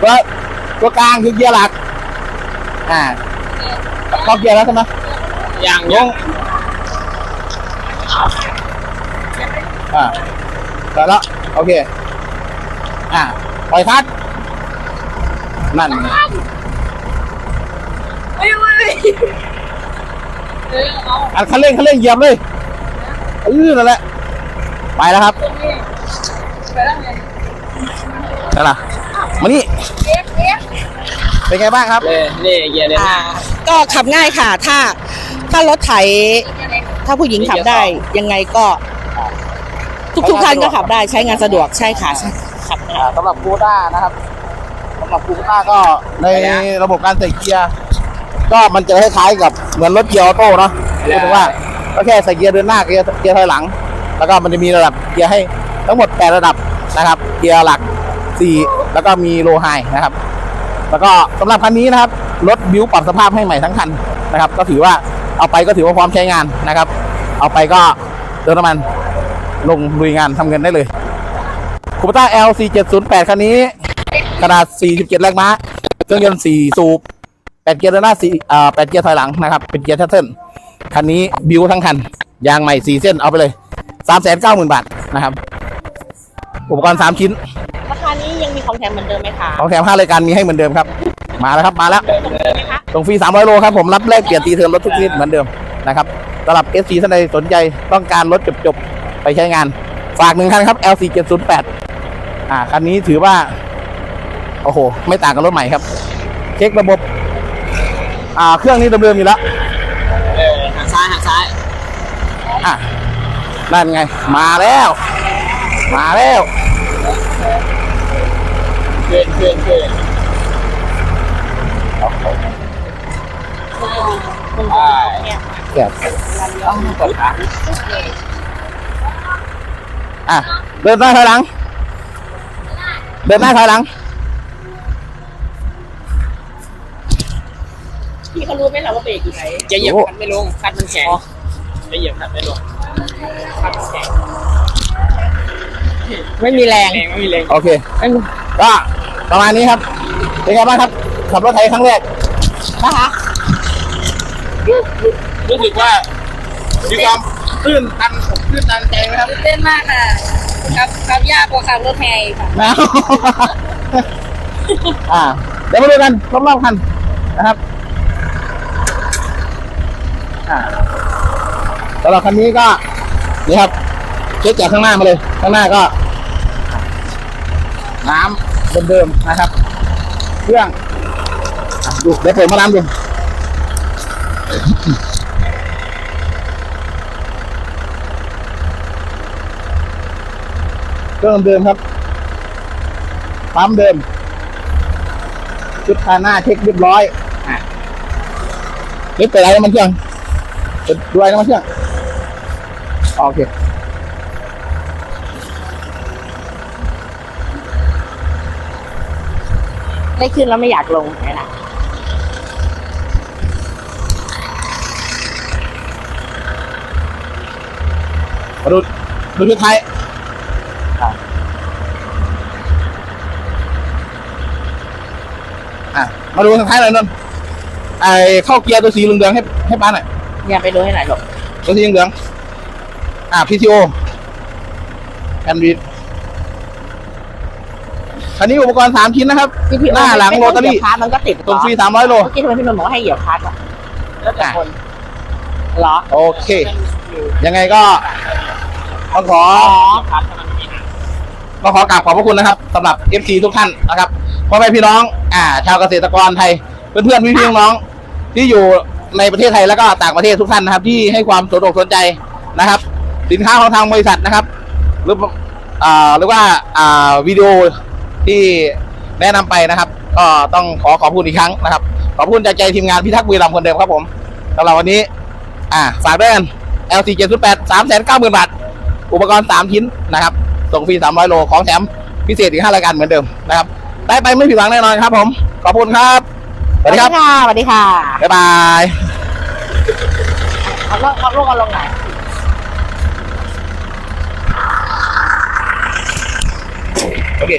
ตัวตัวกลางคือเกียร์หลัก อ่าเข้าเกียร์แล้วใช่ไหมอย่างลงอ่าแต่แล้วโอเค อ่าปล่อยคัดนั่นไงไม่ไม่เออเอาอันคันเร่งคันเร่งเหยียบเลยเออนั่นแหละไปแล้วครับตรงนี้ไปแล้วไงนั่นล่ะ มานี่เอ๊ะเอ๊ะเป็นไงบ้างครับเลยนี่เกียร์เดินหอ่าน้าก็ขับง่ายค่ะ ถ้าถ้ารถไถ ถ้าผู้หญิงขับได้ยังไงก็ ทุกทุกๆท่านก็ขับได้ใช้งานสะดวกใช่ค่ะใช่ขับง่ายอ่าสำหรับคูต้านะครับสำหรับคูต้าก็ในระบบการใส่เกียร์ก็มันจะคล้ายๆกับเหมือนรถเกียร์ออโต้เนาะก็คือว่าก็แค่ใส่เกียร์เดินหน้าเกียร์เกียร์ถอยหลัง แล้วก็มันจะมีระดับเกียร์ให้ทั้งหมด 8 ระดับนะครับ เกียร์หลัก4 แล้วก็มีโลไฮนะครับ แล้วก็สำหรับคันนี้นะครับรถบิวปรับสภาพให้ใหม่ทั้งคันนะครับ ก็ถือว่าเอาไปก็ถือว่าพร้อมใช้งานนะครับ เอาไปก็เติมน้ำมันลงลุยงานทำเงินได้เลยคูปต้า LC 708คันนี้ ขนาด 47 แรงม้า เครื่องยนต์ 4 สูบ 8 เกียร์เดินหน้า4อ่า8เกียร์ถอยหลังนะครับ เป็นเกียร์แททเทิลคันนี้บิวทั้งคัน ยางใหม่ 4 เส้นเอาไปเลย 390,000 บาทนะครับ อุปกรณ์ 3 ชิ้น ของแถมเหมือนเดิมไหมคะของแถม5รายการมีให้เหมือนเดิมครับ มาแล้วครับมาแล้วไหมคะส่งฟรี300โลครับผมรับแลกเปลี่ยนตีเทอมรถทุกชนิดเหมือนเดิมนะครับสำหรับ SC ท่านใดสนใจต้องการรถจบๆไปใช้งาน ฝากหนึ่งคันครับ LC 708อ่าคันนี้ถือว่าโอ้โหไม่ต่างกับรถใหม่ครับ เช็คระบบ อ่าเครื่องนี้เดิมๆอยู่แล้วเออหักซ้ายหักซ้ายอะนั่นไง มาแล้ว มาแล้ว เกินเกินเกินอ่าแกะต้องกดขาอะ เดินหน้าถอยหลัง เดินหน้าถอยหลัง พี่เขารู้ไหมล่ะว่าเบรกอยู่ไหนจะเหยียบคันไม่ลงคันมันแข็งจะเหยียบคันไม่ลงคันมันแข็งไม่มีแรงแรงไม่มีแรง โอเคก็ ประมาณนี้ครับ เป็นไงบ้างครับ ขับรถไถครั้งแรกนะคะรู้สึกว่ามีความตื้นตันอกตื้นตันใจไหมครับเต้นมากค่ะขับขับยากกว่าขับรถแห่อีกค่ะ นะอ่า เดี๋ยวมาดูกันรอบๆคันนะครับ อ่าสำหรับคันนี้ก็นี่ครับเช็คจากข้างหน้ามาเลย ข้างหน้าก็ น้ำ เดิมๆนะครับ เครื่องดูเดี๋ยวเปิดมาน้ำดูเครื่องเดิมครับปั๊มเดิม ชุดคาหน้าเช็คเรียบร้อยอะนี่เปิดอะไรน้ำมันเครื่องเปิดดูอะไรน้ำมันเครื่องโอเค ได้ขึ้นแล้วไม่อยากลงนี่นะมาดูดูชุดไทายอะมาดูทางท้ายหน่อยนนท์ไอ้เข้าเกียร์ตัวสีเหลืองๆให้ให้ป้าหน่อยอย่าไปดูให้หน่อยหรอกตัวสีเหลืองๆอะ PTO แอนวี คันนี้อุปกรณ์สามชิ้นนะครับพี่พี่หน้าหลังโรตารี่เหยียบคาร์ทมันก็ติดส่งฟรีสามร้อยโลเมื่อกี้ทำไมพี่นนท์บอกว่าให้เหยียบคาร์ทอะแล้วแต่คนเหรอโอเค ยังไงก็ต้องขออ๋อคันมันมีหักก็ขอกราบขอบพระคุณนะครับสำหรับ FC ทุกท่านนะครับพ่อแม่พี่น้อง อ่า ชาวเกษตรกรไทย เพื่อนๆพี่ๆน้องๆที่อยู่ในประเทศไทยแล้วก็ต่างประเทศทุกท่านนะครับ ที่ให้ความสนอกสนใจนะครับ สินค้าของทางบริษัทนะครับ หรืออ่าหรือว่าอ่าวิดีโอ ที่แนะนำไปนะครับ ก็ต้องขอขอบคุณอีกครั้งนะครับ ขอบคุณจากใจทีมงานพิทักษ์วีรัมย์คนเดิมครับผมสำหรับวันนี้ อ่าฝากด้วยกัน LC 708 390,000 บาท อุปกรณ์ 3 ชิ้นนะครับ ส่งฟรี 300 โล ของแถมพิเศษอีก 5 รายการเหมือนเดิมนะครับ ได้ไปไม่ผิดหวังแน่นอนครับผม ขอบคุณครับ สวัสดีครับสวัสดีค่ะ บ๊ายบายเอาลงเอาลงเอาลงไหนโอเค